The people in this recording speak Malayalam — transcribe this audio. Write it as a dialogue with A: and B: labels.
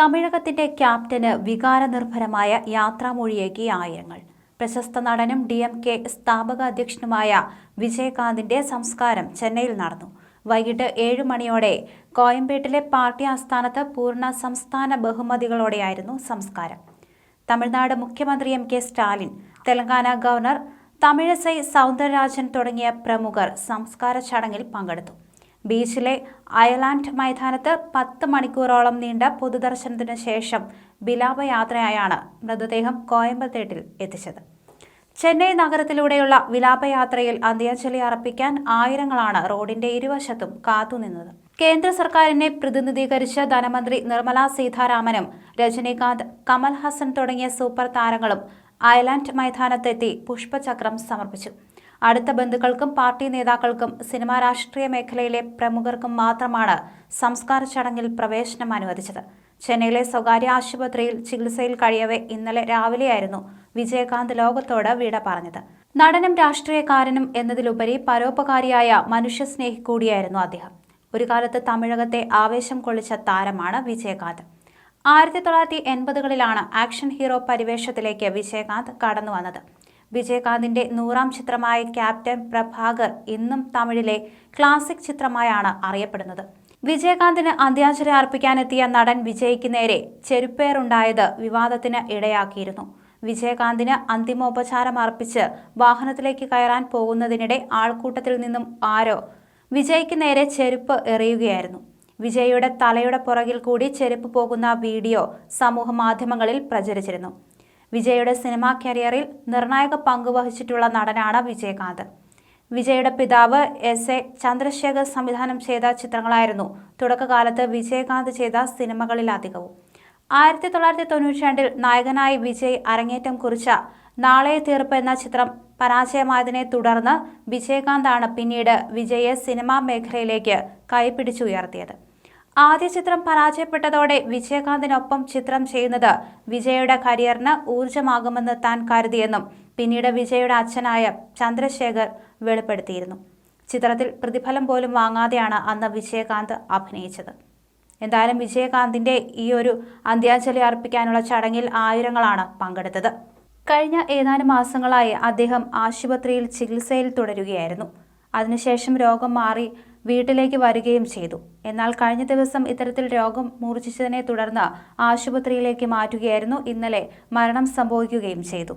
A: തമിഴകത്തിന്റെ ക്യാപ്റ്റന് വികാരനിർഭരമായ യാത്രാമൊഴിയേകി ആയിരങ്ങൾ. പ്രശസ്ത നടനും ഡി എം കെ സ്ഥാപക അധ്യക്ഷനുമായ വിജയകാന്തിന്റെ സംസ്കാരം ചെന്നൈയിൽ നടന്നു. വൈകിട്ട് ഏഴു മണിയോടെ കോയമ്പേട്ടിലെ പാർട്ടി ആസ്ഥാനത്ത് പൂർണ സംസ്ഥാന ബഹുമതികളോടെയായിരുന്നു സംസ്കാരം. തമിഴ്നാട് മുഖ്യമന്ത്രി M K Stalin Telangana governor Tamilisai Soundararajan തുടങ്ങിയ പ്രമുഖർ സംസ്കാര ചടങ്ങിൽ പങ്കെടുത്തു. ബീച്ചിലെ അയലാൻഡ് മൈതാനത്ത് പത്ത് മണിക്കൂറോളം നീണ്ട പൊതുദർശനത്തിന് ശേഷം വിലാപയാത്രയായാണ് മൃതദേഹം കോയമ്പത്തേട്ടിൽ എത്തിച്ചത്. ചെന്നൈ നഗരത്തിലൂടെയുള്ള വിലാപയാത്രയിൽ അന്ത്യാഞ്ജലി അർപ്പിക്കാൻ ആയിരങ്ങളാണ് റോഡിന്റെ ഇരുവശത്തും കാത്തുനിന്നത്. കേന്ദ്ര സർക്കാരിനെ പ്രതിനിധീകരിച്ച് ധനമന്ത്രി നിർമ്മല സീതാരാമനും രജനീകാന്ത് കമൽ ഹസൻ തുടങ്ങിയ സൂപ്പർ താരങ്ങളും അയലാൻഡ് മൈതാനത്തെത്തി പുഷ്പചക്രം സമർപ്പിച്ചു. അടുത്ത ബന്ധുക്കൾക്കും പാർട്ടി നേതാക്കൾക്കും സിനിമാ രാഷ്ട്രീയ മേഖലയിലെ പ്രമുഖർക്കും മാത്രമാണ് സംസ്കാര ചടങ്ങിൽ പ്രവേശനം അനുവദിച്ചത്. ചെന്നൈയിലെ സ്വകാര്യ ആശുപത്രിയിൽ ചികിത്സയിൽ കഴിയവെ ഇന്നലെ രാവിലെയായിരുന്നു വിജയകാന്ത് ലോകത്തോട് വിട പറഞ്ഞത്. നടനും രാഷ്ട്രീയക്കാരനും എന്നതിലുപരി പരോപകാരിയായ മനുഷ്യസ്നേഹി കൂടിയായിരുന്നു അദ്ദേഹം. ഒരു കാലത്ത് തമിഴകത്തെ ആവേശം കൊള്ളിച്ച താരമാണ് വിജയകാന്ത്. ആയിരത്തി തൊള്ളായിരത്തി എൺപതുകളിലാണ് ആക്ഷൻ ഹീറോ പരിവേഷത്തിലേക്ക് വിജയകാന്ത് കടന്നു വന്നത് വിജയകാന്തിന്റെ നൂറാം ചിത്രമായ ക്യാപ്റ്റൻ പ്രഭാകർ ഇന്നും തമിഴിലെ ക്ലാസിക് ചിത്രമായാണ് അറിയപ്പെടുന്നത്. വിജയകാന്തിന് അന്ത്യാഞ്ജലി അർപ്പിക്കാനെത്തിയ നടൻ വിജയ്ക്ക് നേരെ ചെരുപ്പേറുണ്ടായത് വിവാദത്തിന് ഇടയാക്കിയിരുന്നു. വിജയകാന്തിന് അന്തിമോപചാരം അർപ്പിച്ച് വാഹനത്തിലേക്ക് കയറാൻ പോകുന്നതിനിടെ ആൾക്കൂട്ടത്തിൽ നിന്നും ആരോ വിജയ്ക്ക് നേരെ ചെരുപ്പ് എറിയുകയായിരുന്നു. വിജയുടെ തലയുടെ പുറകിൽ കൂടി ചെരുപ്പ് പോകുന്ന വീഡിയോ സമൂഹ മാധ്യമങ്ങളിൽ പ്രചരിച്ചിരുന്നു. വിജയുടെ സിനിമാ കരിയറിൽ നിർണായക പങ്ക് വഹിച്ചിട്ടുള്ള നടനാണ് വിജയകാന്ത്. വിജയുടെ പിതാവ് എസ്. എ. ചന്ദ്രശേഖർ സംവിധാനം ചെയ്ത ചിത്രങ്ങളായിരുന്നു തുടക്കകാലത്ത് വിജയകാന്ത് ചെയ്ത സിനിമകളിലധികവും. ആയിരത്തി തൊള്ളായിരത്തി തൊണ്ണൂറ്റി രണ്ടിൽ നായകനായി വിജയ് അരങ്ങേറ്റം കുറിച്ച നാളെ തീർപ്പ് എന്ന ചിത്രം പരാജയമായതിനെ തുടർന്ന് വിജയകാന്താണ് പിന്നീട് വിജയെ സിനിമാ മേഖലയിലേക്ക് കൈപിടിച്ചുയർത്തിയത്. ആദ്യ ചിത്രം പരാജയപ്പെട്ടതോടെ വിജയകാന്തിനൊപ്പം ചിത്രം ചെയ്യുന്നത് വിജയയുടെ കരിയറിന് ഊർജമാകുമെന്ന് താൻ കരുതിയെന്നും പിന്നീട് വിജയയുടെ അച്ഛനായ ചന്ദ്രശേഖർ വെളിപ്പെടുത്തിയിരുന്നു. ചിത്രത്തിൽ പ്രതിഫലം പോലും വാങ്ങാതെയാണ് അന്ന് വിജയകാന്ത് അഭിനയിച്ചത്. എന്തായാലും വിജയകാന്തിന്റെ ഈ ഒരു അന്ത്യാഞ്ജലി അർപ്പിക്കാനുള്ള ചടങ്ങിൽ ആയിരങ്ങളാണ് പങ്കെടുത്തത്. കഴിഞ്ഞ ഏതാനും മാസങ്ങളായി അദ്ദേഹം ആശുപത്രിയിൽ ചികിത്സയിൽ തുടരുകയായിരുന്നു. അതിനുശേഷം രോഗം മാറി വീട്ടിലേക്ക് വരികയും ചെയ്തു. എന്നാൽ കഴിഞ്ഞ ദിവസം ഇത്തരത്തിൽ രോഗം മൂർച്ഛിച്ചതിനെ തുടർന്ന് ആശുപത്രിയിലേക്ക് മാറ്റുകയായിരുന്നു. ഇന്നലെ മരണം സംഭവിക്കുകയും ചെയ്തു.